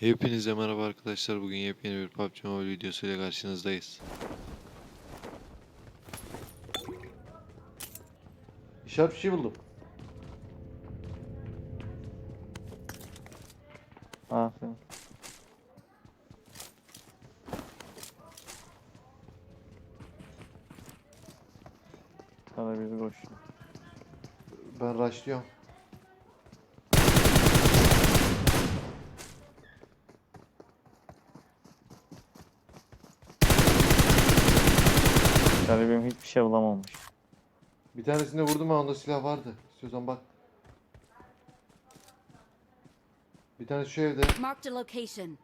Hepinize merhaba arkadaşlar. Bugün yepyeni bir PUBG Mobile videosuyla karşınızdayız. İşaret bir şey buldum. Aferin. Sana bir koş. Ben rushlıyorum. Garibim hiçbir şey bulamamış. Bir tanesinde vurdum ama onda silah vardı. İstiyorsan bak. Bir tanesi şu evde. Marked a location.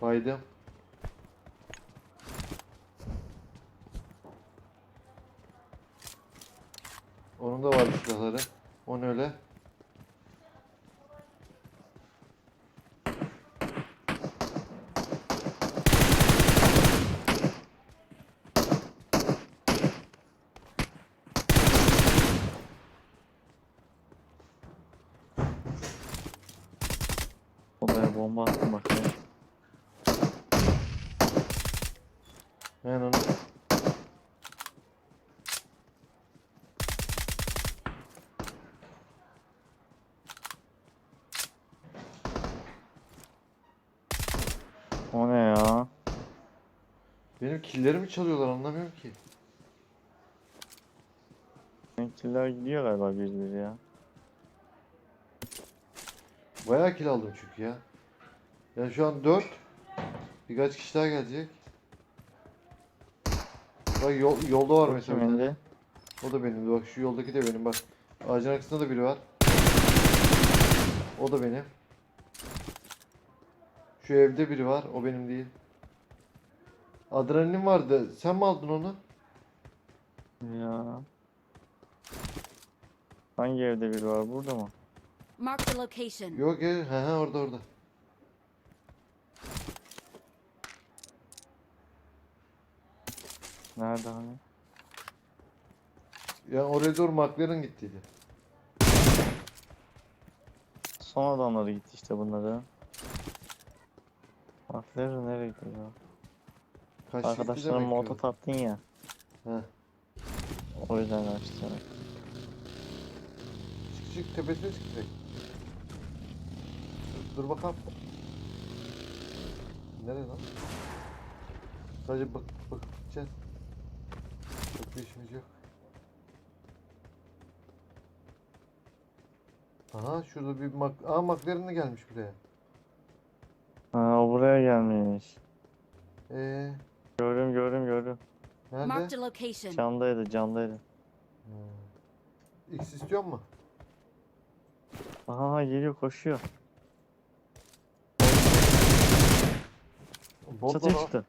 Baydım. Onun da var silahları. O ne öyle? Bomba attım bak. Ben onu. O ne ya? Benim killerimi çalıyorlar anlamıyorum ki. Renkliler gidiyor galiba bir bir ya. Bayağı kill aldım çünkü ya. Yani şu an 4. Birkaç kişi daha gelecek. Bak yol, yolda var mesela. Kimindi? O da benim. Bak şu yoldaki de benim. Bak ağacın arkasında da biri var. O da benim. Şu evde biri var. O benim değil. Adrenalin vardı. Sen mi aldın onu? Ya. Hangi evde biri var? Burada mı? Marked a location. Yok ya. He he orada orada. Nerede hani? Ya oraya doğru McLaren gittiydi. Son adamları gitti işte bunları. Aferin nereye? Kaç gitti Arkadaşlarım demek ki o. moto attın ya. He. O yüzden açtı. Çık çık tepesine çık direkt. Dur, bakalım. Nereye lan? Sadece bak. Çok bir işimiz yok. Aha şurada bir mak Aa McLaren de gelmiş buraya. Ha o buraya gelmiş. Ee Gördüm gördüm gördüm. nerede? Marked a location. Candaydı candaydı. Hmm. X istiyor mu? Aha geliyor koşuyor. Bot Çatıya çıktı.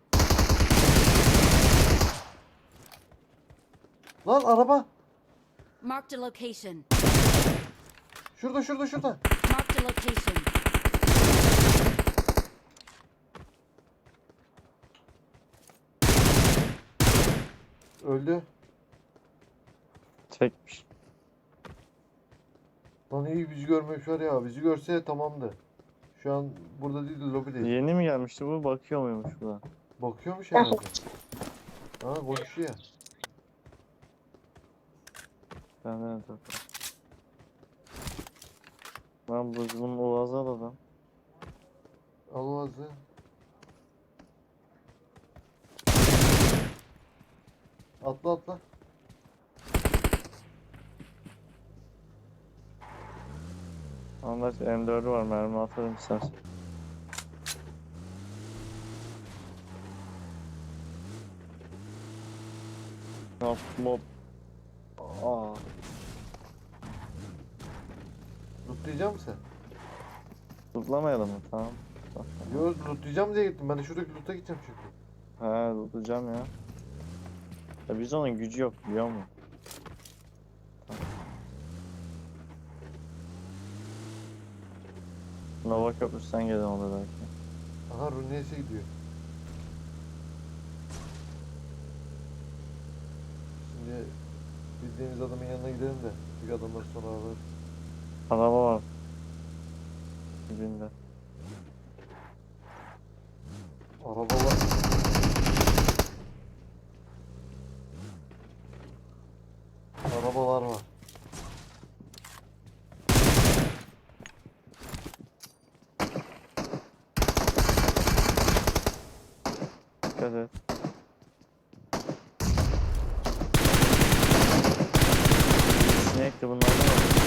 Lan araba! Marked a location. Şurada şurada şurada. Marked a location. Öldü. Çekmiş. Lan iyi bizi görmemiş var ya. Bizi görse tamamdı. Şu an burada değil de lobideyiz. Yeni mi gelmişti bu? Bakıyor muymuş bu da? Bakıyormuş herhalde. Ha konuşuyor. Benden de takıyor. Lan bu bunun oğazı adam. Al o ağzı. Atla atla. Anlaş M4'ü var mermi atarım istersen. Hop hop. Lootlayacak mısın? tutlamayalım mı? Tamam. Tamam. Yo lootlayacağım diye gittim. Ben de şuradaki loot'a gideceğim çünkü. He tutacağım ya. Ya biz onun gücü yok biliyor musun? Tamam. Nova köprüsünden gelen olur belki. Aha Runes'e gidiyor. Şimdi bildiğimiz adamın yanına gidelim de. Bir adamlar sonra alır. Araba var. Dibinde. Araba var. Arabalar var. Dikkat et. Sinekli bunlar da var.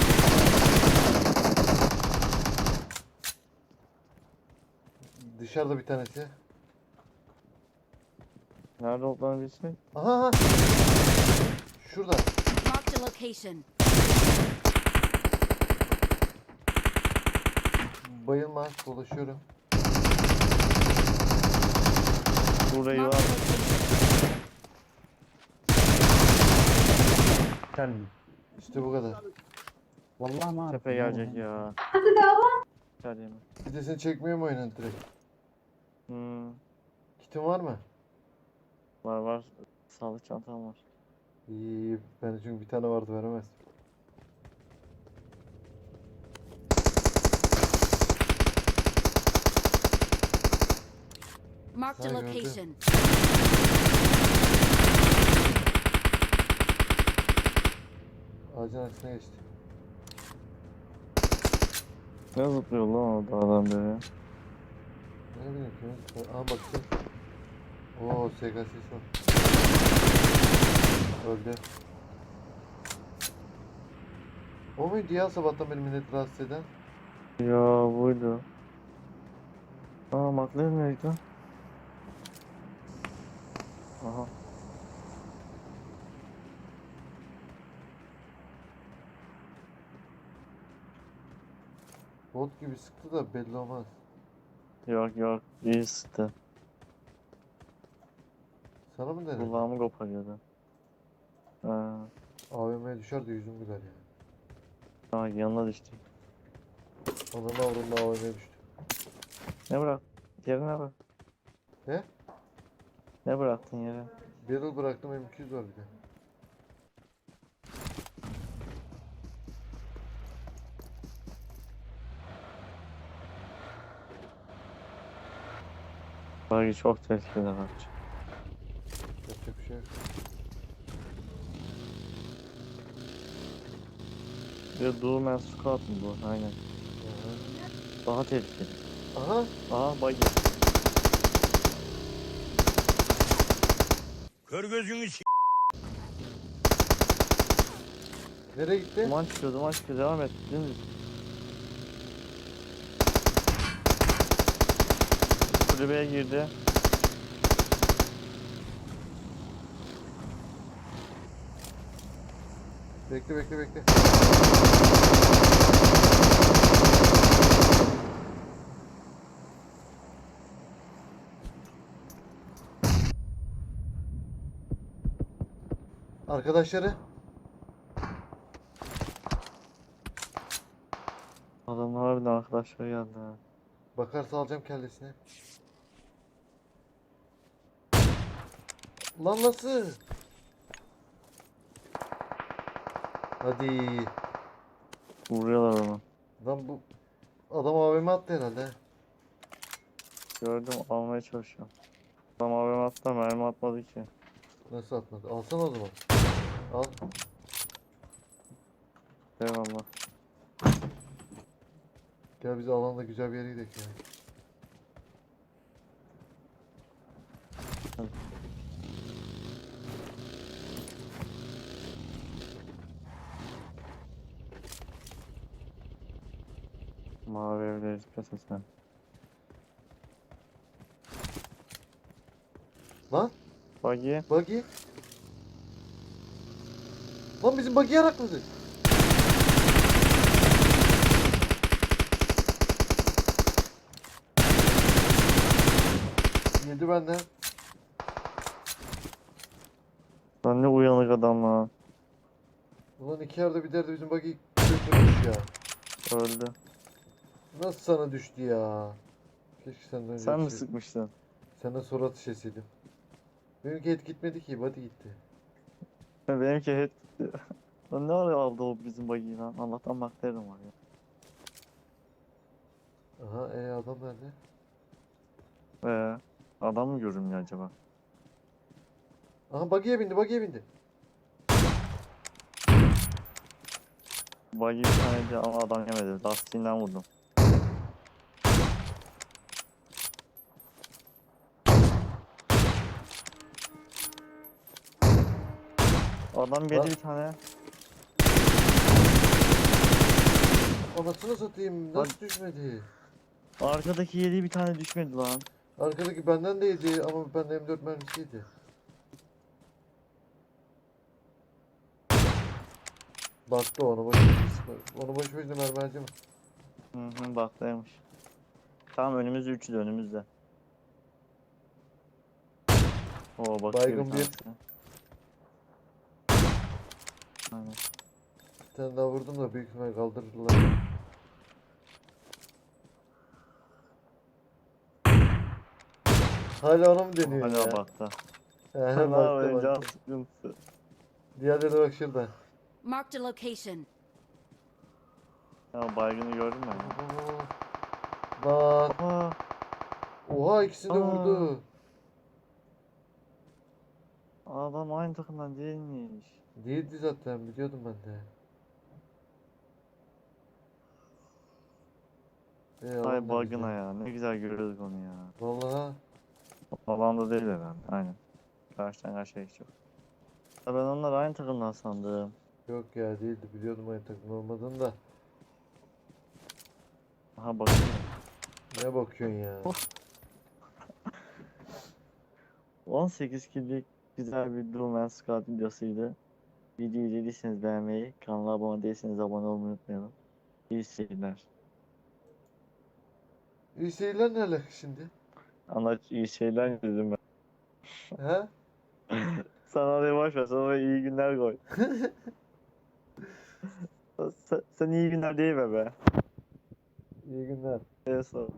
Dışarıda bir tanesi. Nerede olduklarını bilsek. Aha aha. Şurada. Marked a location. Bayılma. Dolaşıyorum. Burayı var. Gelmiyor. İşte bu kadar. Vallahi mi? Tepe gelecek ya. Gel yeme. Bir de seni çekmiyor mu oyunun direkt? Hmm. Kitin var mı? Var var. Sağlık çantam var. İyi iyi. Ben çünkü bir tane vardı veremez. Marked a location. Ağacın arkasına geçti. Ne zıplıyor lan orada adam beri? Ne bileyim ki. Aha baktım. Oo SKS'si var. Öldü. O muydu ya sabahtan beri millet rahatsız eden? Ya buydu. Aa McLaren lan? Aha. Bot gibi sıktı da belli olmaz. Yok yok. İyi sıktı. Sana mı denedi? Kulağımı koparıyordu. Ha. AVM'ye düşer de yüzüm güler ya. Aa yanına düştü. Ananı avradını AVM'ye düştü. Ne bırak? Yere ne bırak? Ne? Ne bıraktın yere? Barrel bıraktım M200 var bir de. Bagi çok tehlikeli araç. Yapacak bir şey yok. Bir de Dual Squad mı bu? Aynen. Daha tehlikeli. Aha. Aha bagi. Kör gözünü s*** Nereye gitti? Duman çıkıyor duman çıkıyor. Devam et. Dümdüz. Kulübeye girdi. Bekle bekle bekle. Arkadaşları Adamlar harbiden arkadaşlar geldi ha. bakarsa alacağım kellesini. Lan nasıl? Hadi. Vuruyorlar onu. Lan bu adam AVM attı herhalde. he. Gördüm almaya çalışıyorum. Adam AVM attı da mermi atmadı ki. Nasıl atmadı? Alsana o zaman. Al. Eyvallah. Gel bizi alanda güzel bir yere gidelim ya. Mavi evleri dikkat et sen. Lan Buggy. buggy. Lan bizim buggy yarakladı. Yedi benden. Lan ne uyanık adam lan. Ulan iki yerde bir derde bizim buggy götürmüş ya. Öldü. Nasıl sana düştü ya? Keşke senden önce Sen mi yetişseydim. sıkmıştın? Senden sonra atış etseydim. Benimki et gitmedi ki, body gitti. Benimki hep... Lan ne ara aldı o bizim buggy'yi lan? Allah'tan McLaren var ya. Aha e adam nerede? Ee, adam mı görünmüyor acaba? Aha buggy'e bindi buggy'e bindi. Buggy bir ama adam yemedi. Lastiğinden vurdum. Adam yedi Lan. bir tane. Anasını satayım nasıl düşmedi? Arkadaki yedi bir tane düşmedi lan. Arkadaki benden de yedi ama bende M4 mermisiydi. Baktı ona boş Onu boş boşuna mermi harcama. Hı hı baktaymış. Tamam önümüzde üçü de önümüzde. Oo bakıyor Baygın bir bir. Aynen. Bir tane daha vurdum da büyük ihtimal kaldırdılar. Hala ona mı deniyor ya? Hala bakta. He, Ne baktı, yapayım can sıkıntısı. Diğerleri de bak şurada. Marked a location. Ya baygını gördün mü? Bak. Aa, Oha ikisi de Aa. vurdu. adam aynı takımdan değilmiş. Değildi zaten biliyordum ben de. Ee, Ay güzel. ya ne güzel görüyorduk onu ya. Vallahi Alanda değil herhalde aynen. Karşıdan karşıya geçiyor. Ya ben onlar aynı takımdan sandım. yok ya değildi biliyordum aynı takım olmadığını da. Aha bakıyor. Ne bakıyorsun ya? 18 killik güzel bir Doom Squad videosuydu. Videoyu izlediyseniz beğenmeyi, kanala abone değilseniz abone olmayı unutmayalım. İyi seyirler. İyi seyirler ne alaka şimdi? Anlaç iyi şeyler dedim ben. He? Sana orayı boş ver, sana iyi günler koy. sen, sen iyi günler değil be be. İyi günler. Evet, sağ ol.